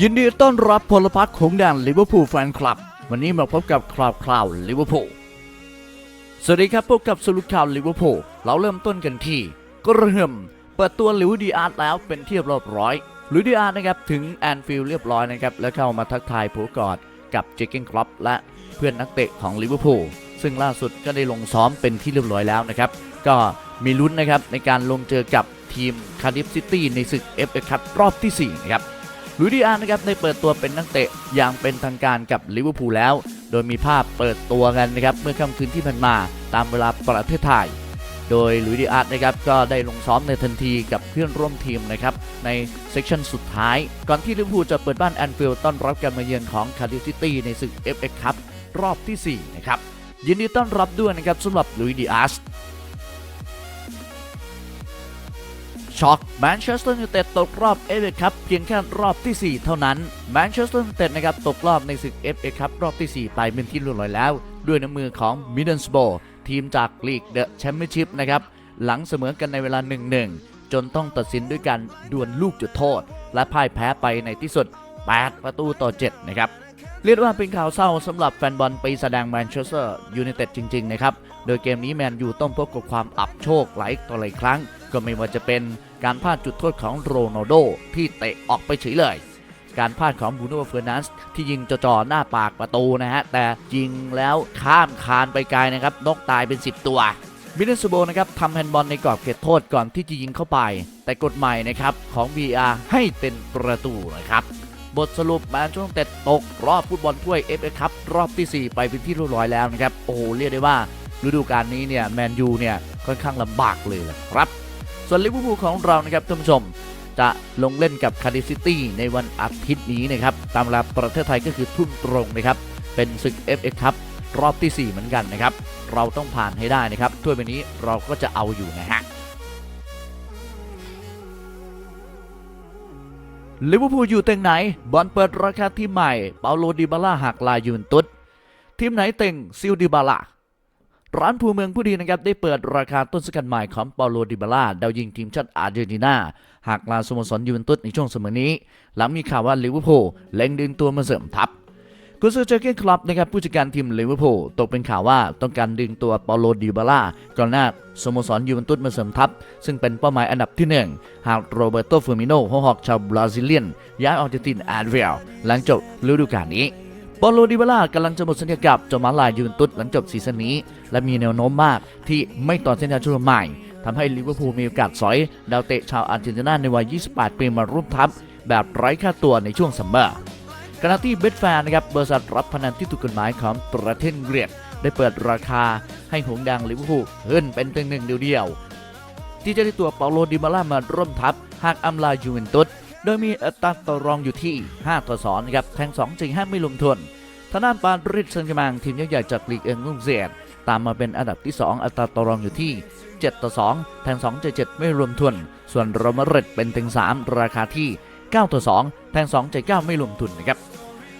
ยินดีต้อนรับพลพรรคของแดนลิเวอร์พูลแฟนคลับ วันนี้มาพบกับคราวคราวลิเวอร์พูลสวัสดีครับพบกับสรุปข่าวลิเวอร์พูลเราเริ่มต้นกันที่กระหึ่มเปิดตัวลิวดีอาร์ตแล้วเป็นที่เรียบร้อยลิวดีอาร์ตนะครับถึงแอนฟิลด์เรียบร้อยนะครับแล้วเข้ามาทักทายผู้กอดกับเจคเกนครอปและเพื่อนนักเตะของลิเวอร์พูลซึ่งล่าสุดก็ได้ลงซ้อมเป็นที่เรียบร้อยแล้วนะครับ ก็มีลุ้นนะครับในการลงเจอกับทีมคาร์ดิฟซิตี้ในศึก FA คัพรอบที่4นะครับ ลุยดิอาร์นะครับได้เปิดตัวเป็นนักเตะอย่างเป็นทางการกับลิเวอร์พูลแล้ว โดยมีภาพเปิดตัวกันนะครับเมื่อค่ำคืนที่ผ่านมาตามเวลาประเทศไทย โดยลุยดิอาร์นะครับก็ได้ลงซ้อมในทันทีกับเพื่อนร่วมทีมนะครับในเซกชันสุดท้าย ก่อนที่ลิเวอร์พูลจะเปิดบ้านแอนฟิลด์ต้อนรับการมาเยือนของคาร์ดิฟซิตี้ในศึก FA คัพรอบที่ 4 นะครับยินดีต้อนรับด้วยนะครับสำหรับลุยดิอาร์ ช็อกแมนเชสเตอร์ยูไนเต็ดตกรอบเอฟเอคัพเพียงแค่รอบที่ 4 เท่านั้นแมนเชสเตอร์ยูไนเต็ดนะครับตกรอบในศึก FA คัพรอบที่ 4 ไปเป็นที่เรียบร้อยแล้ว ด้วยน้ำมือของมิดเดิลสโบทีมจากลีกเดอะแชมเปี้ยนชิพนะครับหลังเสมอกันในเวลา 1-1 จนต้องตัดสินด้วยการดวลลูกจุดโทษ และพ่ายแพ้ไปในที่สุด 8 ประตูต่อ 7 นะครับเรียกว่าเป็นข่าวเศร้าสำหรับแฟนบอลปีแสดงแมนเชสเตอร์ยูไนเต็ดจริง ๆ นะครับ โดยเกมนี้แมนยูต้องพบกับความอับโชคหลายต่อหลายครั้ง ก็ไม่ว่าจะเป็น การพลาดจุดโทษของโรนัลโดที่เตะออกไปเฉยเลย การพลาดของบูโน่เฟอร์นันส์ที่ยิงจ่อๆหน้าปากประตูนะฮะ แต่ยิงแล้วข้ามคานไปไกลนะครับ นกตายเป็น 10 ตัวมิเนสโบนะครับทำแฮนด์บอลในกรอบเขตโทษก่อนที่จะยิงเข้าไป แต่กฎใหม่นะครับของ VR ให้เป็นประตูนะครับ บทสรุปแมนชสเตอร์ยูไนเต็ดตกรอบฟุตบอลถ้วย FA คัพรอบที่ 4 ไปเป็นที่เรียบร้อยแล้วนะครับ โอ้โหเรียกได้ว่าฤดูกาลนี้เนี่ยแมนยูเนี่ยค่อนข้างลำบากเลยแหละครับ ส่วนลิเวอร์พูลของเรานะครับท่านผู้ชม จะลงเล่นกับคาร์ดิฟซิตี้ในวันอาทิตย์นี้นะครับตามเวลาประเทศไทยก็คือทุ่มตรงนะครับเป็นศึก FA คัพรอบที่ 4 เหมือนกันนะครับ เราต้องผ่านให้ได้นะครับถ้วยใบนี้เราก็จะเอาอยู่นะฮะลิเวอร์พูลอยู่เต็งไหน บอลเปิดราคาที่ใหม่ เปาโลดิบาล่าหักลายยูนตุสทีมไหนเต็งซิลดิบาล่า ร้านภูเมืองผู้ดีนะครับได้เปิดราคาต้นสกัดใหม่ของเปาโลดิบาล่าดาวยิงทีมชาติอาร์เจนตินาหักลาสโมสรยูเวนตุสในช่วงเสมอนี้ หลังมีข่าวว่าลิเวอร์พูลเล็งดึงตัวมาเสริมทัพกุนซือเจอร์เกนคลับนะครับผู้จัดการทีมลิเวอร์พูลตกเป็นข่าวว่าต้องการดึงตัวเปาโลดิบาล่ากอนหน้าสโมสรยูเวนตุสมาเสริมทัพ ซึ่งเป็นเป้าหมายอันดับที่หนึ่งหากโรเบร์โตเฟอร์มิโนหัวหอกชาวบราซิเลียน ย้ายออกจากทีมแอดเรียลหลังจบฤดูกาลนี้ เปาโลดิบาล่ากำลังจะหมดสัญญากับจอมาลายยูเวนตุสหลังจบซีซั่นนี้ และมีแนวโน้มมากที่ไม่ต่อสัญญาชุดใหม่ทำให้ลิเวอร์พูลมีโอกาสสอยดาวเตะชาวอาร์เจนตินาในวัย 28 ปีมาร่วมทัพแบบไร้ค่าตัวในช่วงซัมเมอร์ขณะที่เบทแฟนนะครับบริษัทรับพนันที่ถูกกฎหมายของประเทศอังกฤษได้เปิดราคาให้หงส์แดงลิเวอร์พูลขึ้นเป็นตึงหนึ่งเดียว ที่จะได้ตัวเปาโลดิมาล่ามาร่วมทัพหากอำลายูเวนตุส โดยมีอัตราต่อรองอยู่ที่ 5 ต่อ2นะครับแทง2จริง5ไม่ลงทุนทางด้านปารีสแซงต์แชร์แมงทีมยักษ์ใหญ่จากลีกเอิงลุงเซียดตามมาเป็นอันดับที่ 2 อัตราต่อรองอยู่ที่ 7 ต่อ 2 แทง2ใจ7ไม่รวมทุน ส่วนโรมาเรตเป็นถึง 3 ราคาที่ 9 ต่อ 2 แทง2ใจ9ไม่รวมทุนนะครับ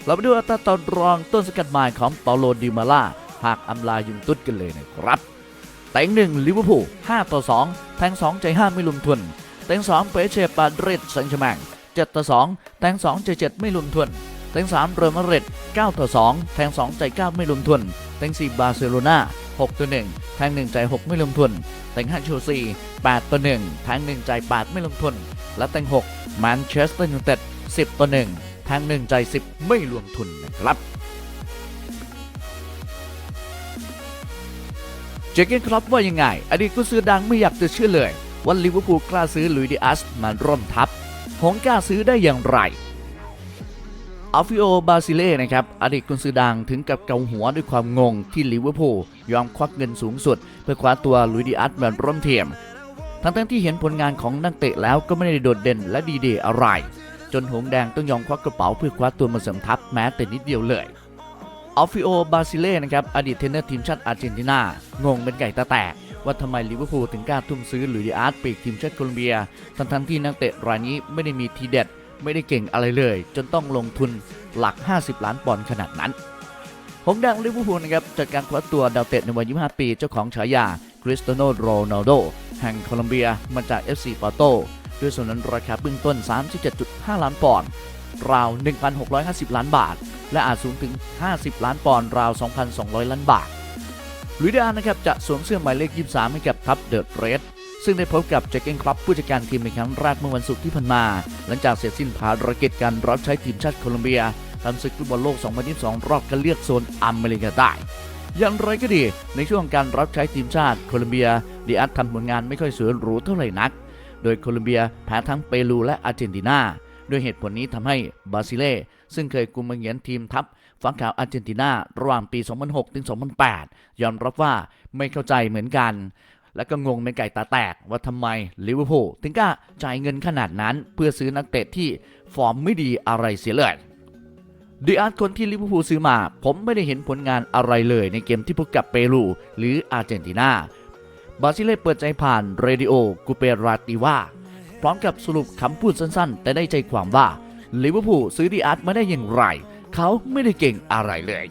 เราไปดูอัตราต่อรองต้นสกัดใหม่ของเปาโลดิมาล่าหากอำลายุงตุดกันเลยนะครับเต็งหนึ่งลิเวอร์พูล5ต่อ 2 แทง2ใจ5ไม่รวมทุนเต็ง2เปเชปาดริดแซงต์ชร์แมง 7 ต่อ 2 แทง2ใจ7ไม่รวมทุนเต็ง3เรอัลมาดริด9ต่อ 2 แทง2ใจ9ไม่รวมทุนเต็ง4บาร์เซโลนา6ต่อ 1 แทง1ใจ6ไม่รวมทุนเต็ง5เชลซี8ต่อ 1 แทง1ใจ8ไม่รวมทุน และเต็ง6แมนเชสเตอร์ยูไนเต็ด10ต่อ 1 แทงหนึ่งใจ10 ไม่รวมทุนนะครับเจเกนครอปว่ายังไง อดีตกุซื้อดังไม่อยากจะเชื่อเลยว่าลิเวอร์พูลกล้าซื้อลุยดิอัสมาร่วมทัพ หงกล้าซื้อได้อย่างไรอัลฟิโอบาซิเล่นะครับอดีตกุญซื้อดังถึงกับเกาหัวด้วยความงงที่ลิเวอร์พูลยอมควักเงินสูงสุด เพื่อคว้าตัวลุยดิอัสมาร่วมเทียม ทั้งๆที่เห็นผลงานของนักเตะแล้วก็ไม่ได้โดดเด่นและดีเดย์อะไร จนหงแดงต้องยอมควักกระเป๋าเพื่อคว้าตัวมาเสริมทัพแม้แต่นิดเดียวเลยอัลฟิโอบาซิเล่นะครับอดีตเทรนเนอร์ทีมชาติอาร์เจนตินางงเป็นไก่ตาแตก ว่าทำไมลิเวอร์พูลถึงกล้าทุ่มซื้อหลุยส์ดิอาร์ตปีกทีมชาติโคลอมเบีย ทั้งๆที่นักเตะรายนี้ไม่ได้มีทีเด็ดไม่ได้เก่งอะไรเลย จนต้องลงทุนหลัก 50 ล้านปอนด์ขนาดนั้นหงแดงลิเวอร์พูลนะครับจากการคว้าตัวดาวเตะในวัย 25 ปีเจ้าของฉายาคริสเตโนโรนัลโดแห่งโคลอมเบียมาจาก FC ปอโตด้วยส่วนนั้นราคาเบื้องต้น 37.5 ล้านปอนด์ราว 1,650 ล้านบาท และอาจสูงถึง 50 ล้านปอนด์ราว 2,200 ล้านบาท ลุยเดานะครับจะสวมเสื้อหมายเลข 23 ให้กับทัพเดอะเรดซึ่งได้พบกับเจคเกนคลับผู้จัดการทีมในครั้งแรกเมื่อวันศุกร์ที่ผ่านมา หลังจากเสร็จสิ้นภารกิจการรับใช้ทีมชาติโคลอมเบียทำศึกฟุตบอลโลก 2022 รอบคัดเลือกโซนอเมริกาใต้อย่างไรก็ดี ในช่วงการรับใช้ทีมชาติโคลอมเบียดีอาร์ตทำผลงานไม่ค่อยสวยหรูเท่าไหร่นัก โดยโคลอมเบียแพ้ทั้งเปรูและอาร์เจนตินา ด้วยเหตุผลนี้ทำให้บาซิเล่ซึ่งเคยกุมบังเหียนทีมทัพฝั่งขาวอาร์เจนตินาระหว่างปี 2006 ถึง 2008 ยอมรับว่าไม่เข้าใจเหมือนกัน และก็งงเป็นไก่ตาแตกว่าทำไมลิเวอร์พูลถึงกล้าจ่ายเงินขนาดนั้น เพื่อซื้อนักเตะที่ฟอร์มไม่ดีอะไรเสียเลยดีอาร์ตคนที่ลิเวอร์พูลซื้อมา ผมไม่ได้เห็นผลงานอะไรเลยในเกมที่พบกับเปรู หรืออาร์เจนตินาบาซิเล่เปิดใจผ่านเรดิโอกูเปราติว่า พร้อมกับสรุปคำพูดสั้นๆ แต่ได้ใจความว่าลิเวอร์พูลซื้อดีอาร์ตมาได้อย่างไร เขาไม่ได้เก่งอะไรเลย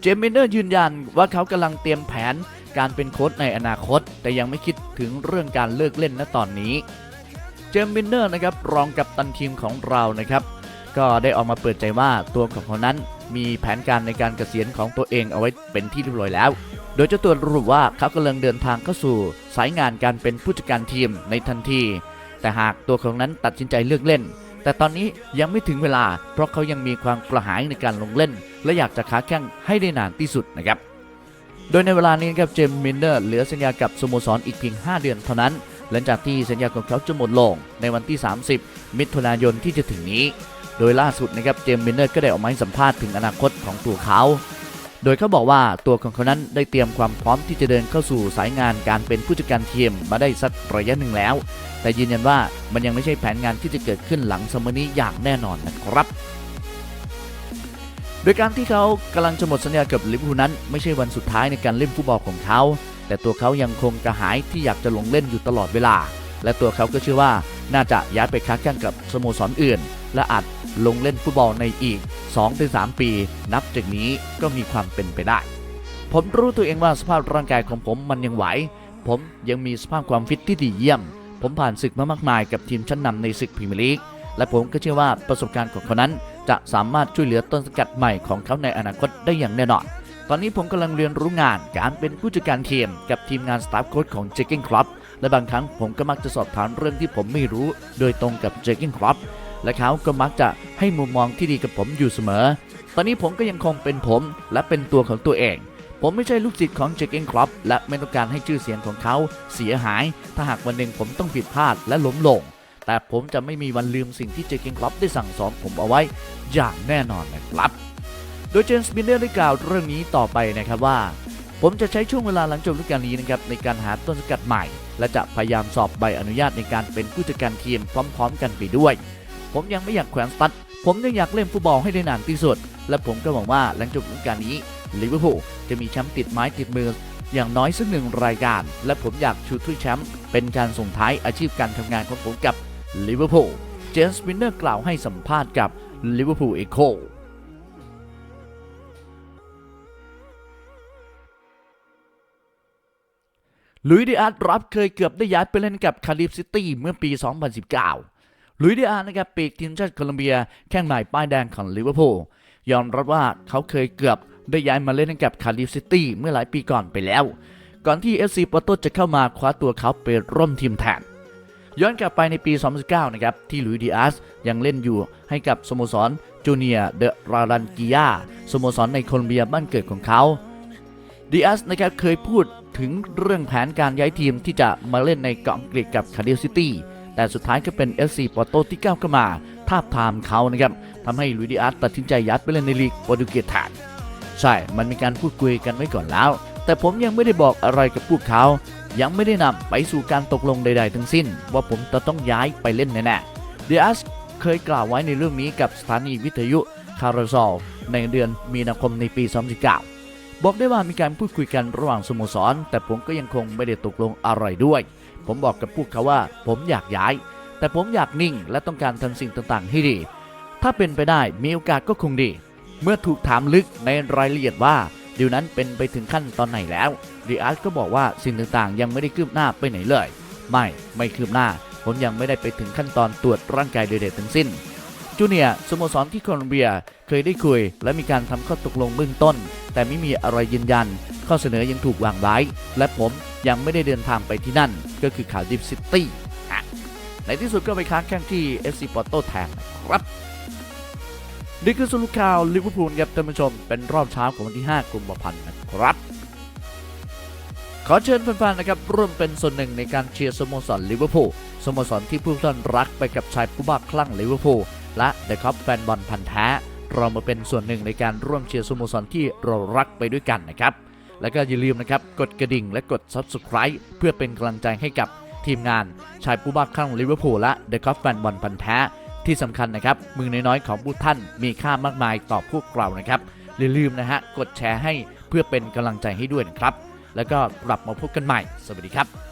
เจมินเนอร์ยืนยันว่าเขากำลังเตรียมแผนการเป็นโค้ชในอนาคต แต่ยังไม่คิดถึงเรื่องการเลิกเล่นณตอนนี้ เจมินเนอร์นะครับรองกับตันทีมของเรานะครับ ก็ได้ออกมาเปิดใจว่าตัวของเขานั้น มีแผนการในการเกษียณของตัวเองเอาไว้เป็นที่เรียบร้อยแล้ว ดยเจ้าตัวระบุว่าเขากำลังเดินทางเข้าสู่สายงานการเป็นผู้จัดการทีมในทันที แต่หากตัวของนั้นตัดสินใจเลือกเล่น แต่ตอนนี้ยังไม่ถึงเวลา เพราะเขายังมีความกระหายในการลงเล่น และอยากจะค้าแข่งให้ได้นานที่สุดนะครับ โดยในเวลานี้ครับเจมมินเนอร์เหลือสัญญากับสโมสรอีกเพียง 5 เดือนเท่านั้น หลังจากที่สัญญาของเขาจะหมดลงในวันที่ 30 มิถุนายนที่จะถึงนี้ โดยล่าสุดนะครับเจมมินเนอร์ก็ได้ออกมาให้สัมภาษณ์ถึงอนาคตของตัวเขา โดยเขาบอกว่าตัวของเขานั้นได้เตรียมความพร้อมที่จะเดินเข้าสู่สายงานการเป็นผู้จัดการทีมมาได้สักระยะหนึ่งแล้ว แต่ยืนยันว่ามันยังไม่ใช่แผนงานที่จะเกิดขึ้นหลังสมอนี้อย่างแน่นอนนะครับ โดยการที่เขากำลังจะหมดสัญญากับลิเวอร์พูลนั้น ไม่ใช่วันสุดท้ายในการเล่นฟุตบอลของเขา แต่ตัวเขายังคงกระหายที่อยากจะลงเล่นอยู่ตลอดเวลา และตัวเขาก็เชื่อว่าน่าจะย้ายไปค้าแข่งกับสโมสรอื่น และอาจลงเล่นฟุตบอลในอีก 2-3 ปี นับจากนี้ก็มีความเป็นไปได้ ผมรู้ตัวเองว่าสภาพร่างกายของผมมันยังไหว ผมยังมีสภาพความฟิตที่ดีเยี่ยม ผมผ่านศึกมามากมายกับทีมชั้นนำในศึกพรีเมียร์ลีก และผมก็เชื่อว่าประสบการณ์ของเขานั้น จะสามารถช่วยเหลือต้นสกัดใหม่ของเขาในอนาคตได้อย่างแน่นอน ตอนนี้ผมกำลังเรียนรู้งานการเป็นผู้จัดการทีมกับทีมงานสตาฟโค้ชของเจคเกนคลับและบางครั้งผมก็มักจะสอบถามเรื่องที่ผมไม่รู้ โดยตรงกับเจคเกนคลับ และเขาก็มักจะให้มุมมองที่ดีกับผมอยู่เสมอ ตอนนี้ผมก็ยังคงเป็นผมและเป็นตัวของตัวเอง ผมไม่ใช่ลูกศิษย์ของเจคเกนคลับและไม่ต้องการให้ชื่อเสียงของเขาเสียหาย ถ้าหากวันหนึ่งผมต้องผิดพลาดและล้มลง แต่ผมจะไม่มีวันลืมสิ่งที่เจคเกนคลับได้สั่งสอนผมเอาไว้ อย่างแน่นอนนะครับโดยเจมส์บินเดอร์ได้กล่าวเรื่องนี้ต่อไปนะครับว่า ผมจะใช้ช่วงเวลาหลังจบฤดูกาลนี้นะครับในการหาต้นสกัดใหม่ และจะพยายามสอบใบอนุญาตในการเป็นผู้จัดการทีมพร้อม ๆ กันไปด้วย ผมยังไม่อยากแขวนสตัดผมยังอยากเล่นฟุตบอลให้ได้นานที่สุด และผมก็หวังว่าหลังจบฤดูกาลนี้ลิเวอร์พูลจะมีแชมป์ติดไม้ติดมืออย่างน้อยสักหนึ่งรายการ และผมอยากชูถ้วยแชมป์เป็นการส่งท้ายอาชีพการทำงานของผมกับลิเวอร์พูลเจมส์วินเนอร์กล่าวให้สัมภาษณ์กับลิเวอร์พูลเอโคลุยดิอาร์ตรับเคยเกือบได้ย้ายไปเล่นกับคาริฟซิตี้เมื่อปี 2019 ลุยดิอาร์นะครับปีกทีมชาติโคลอมเบีย แข้งใหม่ป้ายแดงของลิเวอร์พูลยอมรับว่าเขาเคยเกือบได้ย้ายมาเล่นกับคาริฟซิตี้เมื่อหลายปีก่อนไปแล้ว ก่อนที่ FC ปอร์โตจะเข้ามาคว้าตัวเขาไปร่วมทีมแทนย้อนกลับไปในปี 2019 นะครับ ที่ลุยดิอาร์สยังเล่นอยู่ให้กับสโมสรจูเนียเดรารันกิยาสโมสรในโคลอมเบียบ้านเกิดของเขาดิอาสนะครับเคยพูดถึงเรื่องแผนการย้ายทีมที่จะมาเล่นในเกาะอังกฤษกับคาร์ดิฟซิตี้ แต่สุดท้ายก็เป็น FC ปอร์โตที่ก้าวเข้ามาทาบทามเขานะครับทำให้ลุยดิอาสตัดสินใจย้ายไปเล่นในลีกโปรตุเกสแทนใช่ มันมีการพูดคุยกันไว้ก่อนแล้ว แต่ผมยังไม่ได้บอกอะไรกับพวกเขา ยังไม่ได้นำไปสู่การตกลงใด ๆ ทั้งสิ้น ว่าผมจะต้องย้ายไปเล่นแน่ๆดิอสเคยกล่าวไว้ในเรื่องนี้กับสถานีวิทยุคาราซอลในเดือนมีนาคมในปี 2019 บอกได้ว่ามีการพูดคุยกันระหว่างสโมสร แต่ผมก็ยังคงไม่ได้ตกลงอะไรด้วย ผมบอกกับพวกเขาว่า ผมอยากย้าย แต่ผมอยากนิ่งและต้องการทำสิ่งต่างๆ ให้ดี ถ้าเป็นไปได้มีโอกาสก็คงดี เมื่อถูกถามลึกในรายละเอียดว่าดิวนั้นเป็นไปถึงขั้นตอนไหนแล้วดีอาร์ตก็บอกว่าสิ่งต่างๆ ยังไม่ได้คืบหน้าไปไหนเลย ไม่ไม่คืบหน้า ผมยังไม่ได้ไปถึงขั้นตอนตรวจร่างกายใดๆทั้งสิ้นจูเนียสโมสรที่โคลอมเบียเคยได้คุย และมีการทำข้อตกลงเบื้องต้น แต่ไม่มีอะไรยืนยัน ข้อเสนอยังถูกวางไว้ และผม ยังไม่ได้เดินทางไปที่นั่นก็คือข่าวดิฟซิตี้ในที่สุดก็ไปค้างแข่งที่ FC Porto แทนครับนี่คือสรุปข่าวลิเวอร์พูลครับท่านผู้ชมเป็นรอบเช้าของวันที่ 5 กุมภาพันธ์นะครับ ขอเชิญแฟนๆนะครับร่วมเป็นส่วนหนึ่งในการเชียร์สโมสรลิเวอร์พูลสโมสรที่ผู้ท่านรักไปกับชายผู้บ้าคลั่งลิเวอร์พูลและเดอะคัพแฟนบอลพันธ์แท้ เรามาเป็นส่วนหนึ่งในการร่วมเชียร์สโมสรที่เรารักไปด้วยกันนะครับ แล้วก็อย่าลืมนะครับกดกระดิ่งและกด Subscribe เพื่อเป็นกำลังใจให้กับทีมงานชายผู้บ้าคลั่งลิเวอร์พูลและเดอะคัพแฟนบอลพันแท้ที่สำคัญนะครับมือน้อยๆของผู้ท่านมีค่ามากมายต่อพวกเรานะครับอย่าลืมนะฮะกดแชร์ให้เพื่อเป็นกำลังใจให้ด้วยนะครับ แล้วก็กลับมาพบกันใหม่ สวัสดีครับ